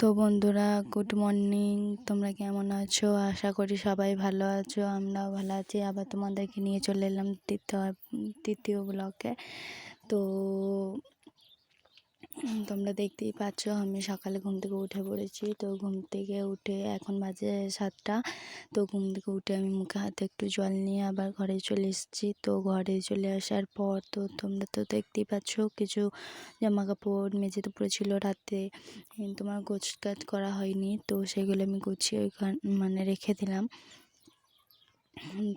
তো বন্ধুরা good morning তোমরা কেমন আছো? আশা করি সবাই ভালো আছো, আমরাও ভালো আছি। আবার তোমাদেরকে নিয়ে চলে এলাম তৃতীয় তৃতীয় ব্লকে তো তোমরা দেখতেই পাচ্ছ, আমি সকালে ঘুম থেকে উঠে পড়েছি। তো ঘুম থেকে উঠে এখন বাজে সাতটা। তো ঘুম থেকে উঠে আমি মুখে হাতে একটু জল নিয়ে আবার ঘরে চলে এসেছি। তো ঘরে চলে আসার পর তো তোমরা তো দেখতেই পাচ্ছ, কিছু জামা কাপড় মেঝেতে পড়েছিল রাতে। তোমার গোছ কাজ করা হয়নি, তো সেগুলো আমি গুছিয়ে ওইখান মানে রেখে দিলাম।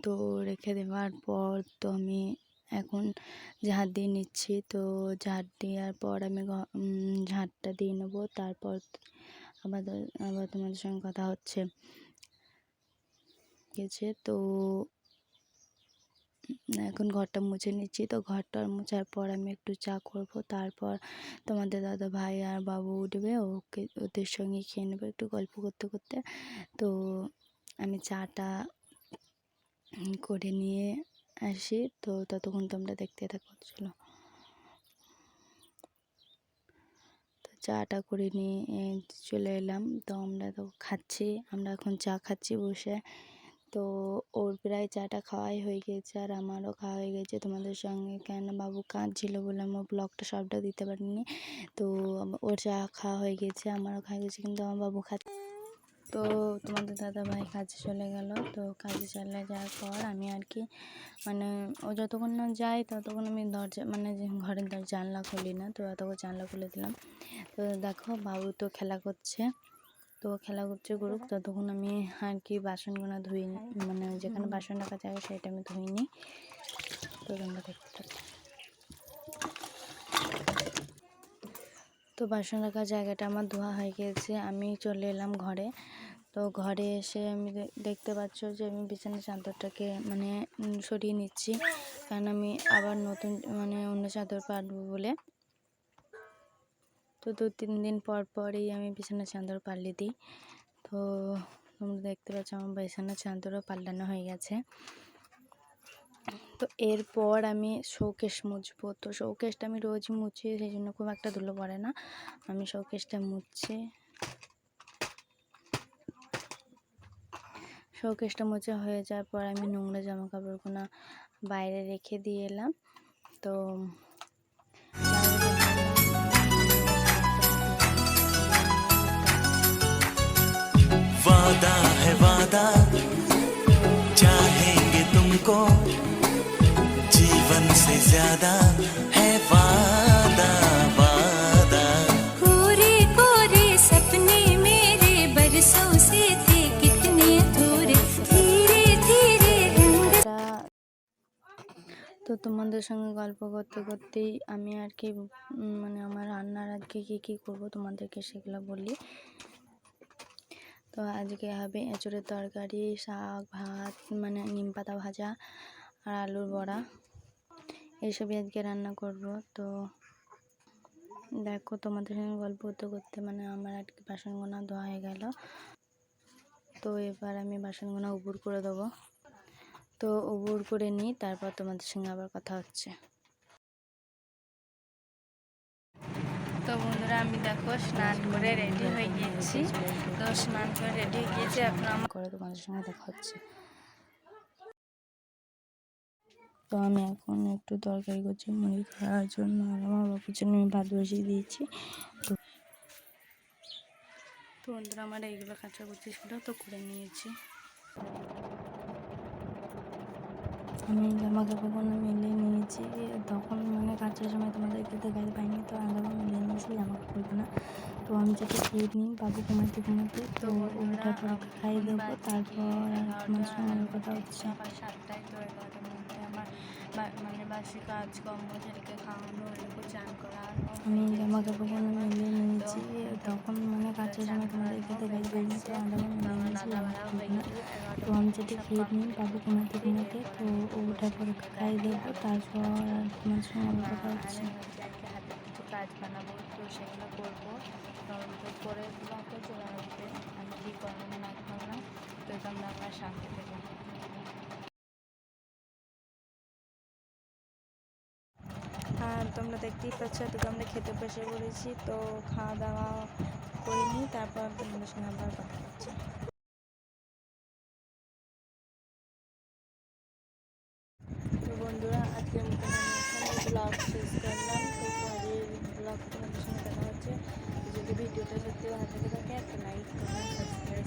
তো রেখে দেওয়ার পর তো আমি এখন ঝাড় দিয়ে নিচ্ছি, তো ঝাড় দেওয়ার পর আমি ঝাড়টা দিয়ে নেব, তারপর আবার আবার তোমাদের সঙ্গে কথা হচ্ছে। গেছে, তো এখন ঘরটা মুছে নিচ্ছি, তো ঘরটা মোছার পর আমি একটু চা করব, তারপর তোমাদের দাদা ভাই আর বাবু উঠবে, ওকে, ওদের সঙ্গে খেয়ে নেব, একটু গল্প করতে করতে। তো আমি চাটা করে নিয়ে আসি। তো ততক্ষণ তোমরা দেখতে থাকো, চলো। তো চাটা করে নিয়ে চলে এলাম। তো আমরা তো খাচ্ছি, আমরা এখন চা খাচ্ছি বসে। তো ওর প্রায় চাটা খাওয়াই হয়ে গেছে আর আমারও খাওয়া হয়ে গেছে। তোমাদের সঙ্গে কেন বাবু কাঁদছিল বলে আমার ব্লগটা সবটা দিতে পারিনি। তো ওর চা খাওয়া হয়ে গেছে, আমারও খাওয়া গেছে, কিন্তু আমার বাবু খা তো তোমাদের দাদা ভাই কাজে চলে গেল। তো কাজে চলে যাওয়ার পর আমি আর কি মানে ও যতক্ষণ না যায় ততক্ষণ আমি দরজা মানে ঘরের দরজা জানলা খুলি না, তো ততক্ষণ জানলা খুলে দিলাম। তো দেখো বাবু তো খেলা করছে। তো খেলা করছে করুক ততক্ষণ আমি আর কি বাসনগুলো ধুই মানে যেখানে বাসন রাখা জায়গা সেটা আমি ধুই নিই তো তোমরা দেখতে থাকো। তো বাসন রাখার জায়গাটা আমার ধোয়া হয়ে গেছে আমি চলে এলাম ঘরে। তো ঘরে এসে আমি দেখতে পাচ্ছ যে আমি বিছানার চাদরটাকে মানে সরিয়ে নিচ্ছি। কারণ আমি আবার নতুন মানে অন্য চাদর পাতবো বলে। তো দু তিন দিন পর পরই আমি বিছানার চাদর পাল্টে দিই। তো তোমরা দেখতে পাচ্ছ আমার বিছানার চাদরও পাল্টানো হয়ে গেছে। তো এরপর আমি শোকেশ মুছবো তো শোকেশটা আমি রোজ মুছি সেই জন্য খুব একটা ধুলো পড়ে না আমি শোকেশটা মুছছি শোকেশটা মুছে হয়ে যাওয়ার পর আমি নোংরা জামা কাপড়গুলো বাইরে রেখে দিয়ে এলাম তো वादा है वादा चाहेंगे तुमको जीवन से ज्यादा है वादा वादा कोरे कोरे सपने मेरे बरसों से थे कितने थोड़े धीरे धीरे रंग তা তো তোমাদের সঙ্গে গল্প করতে করতেই আমি আর কি উম, মানে আমার রান্নার আজকে কী কী করবো তোমাদেরকে সেগুলো বলি তো আজকে হবে এঁচড়ের তরকারি শাক ভাত মানে নিম পাতা ভাজা আর আলুর বড়া এইসবই আজকে রান্না করব। তো দেখো তোমাদের সঙ্গে গল্প করতে করতে মানে আমার আর কি বাসনগুলো ধোয়া হয়ে গেল। তো এবার আমি বাসনগুলো উপুর করে দেবো। তো উবুর করে নিই তারপর তোমাদের সঙ্গে আবার কথা হচ্ছে। তো বন্ধুরা, আমি দেখো স্নান করে রেডি হয়ে গিয়েছি। তো স্নান করে রেডি হয়ে গিয়েছি, এখন আমার করে তোমাদের সঙ্গে দেখা হচ্ছে। তো আমি এখন একটু তরকারি করছি মুড়ি খাওয়ার জন্য আর আমার বাপুর জন্য আমি ভাত বসিয়ে দিয়েছি। তো তো বন্ধুরা আমার এইগুলো কাঁচা করছি ছিল তো করে নিয়েছি। আমি জামা কাপড়গুলো মিলিয়ে নিয়েছি তখন মানে কাঁচার সময় তোমাদের তোমাদেরকে দেখাতে পাইনি তো আলাদা মিলিয়ে নিয়েছি জামা কাপড়গুলো তো আমি যেটা খেয়ে নিই বাবু ঘুমাতে ঘুমাতে তো ওটা খাইয়ে দেবো তারপর তোমার আমার কথা হচ্ছে। মানে বাসি কাজ কর্ম ছেলেকে খাওয়ানো এরকম চান করা আমি জামা কাপড়গুলো মিলিয়ে নিয়েছি তখন মানে কাজের সময় তোমাদেরকে তো আলাদা মিলিয়ে নিয়েছি তো আমি যেটা খেয়ে নিই বাবু ঘুমাতে ঘুমাতে তো ওটা পরে খাই দেবো তারপর তোমার সঙ্গে আমার কথা হচ্ছে। হাতে কিছু কাজ বানাবো তো সেগুলো করব। তো করে তোমাকে চলে আসবে আমি কী করব না করব তো তোমরা আমার সাথে থেকে তোমরা দেখতেই পাচ্ছ তো আমরা খেতে বসে পড়েছি। তো খাওয়া দাওয়া করে নিই তারপর তোমাদের সঙ্গে আবার কথা হচ্ছে। তো বন্ধুরা, আজকের মতো ব্লগ শেষ করলাম। তো পরের ব্লগ তোমাদের সঙ্গে দেখা হচ্ছে। যদি ভিডিওটা সত্যি ভালো থেকে থাকে, একটা লাইক কমেন্ট সাবস্ক্রাইব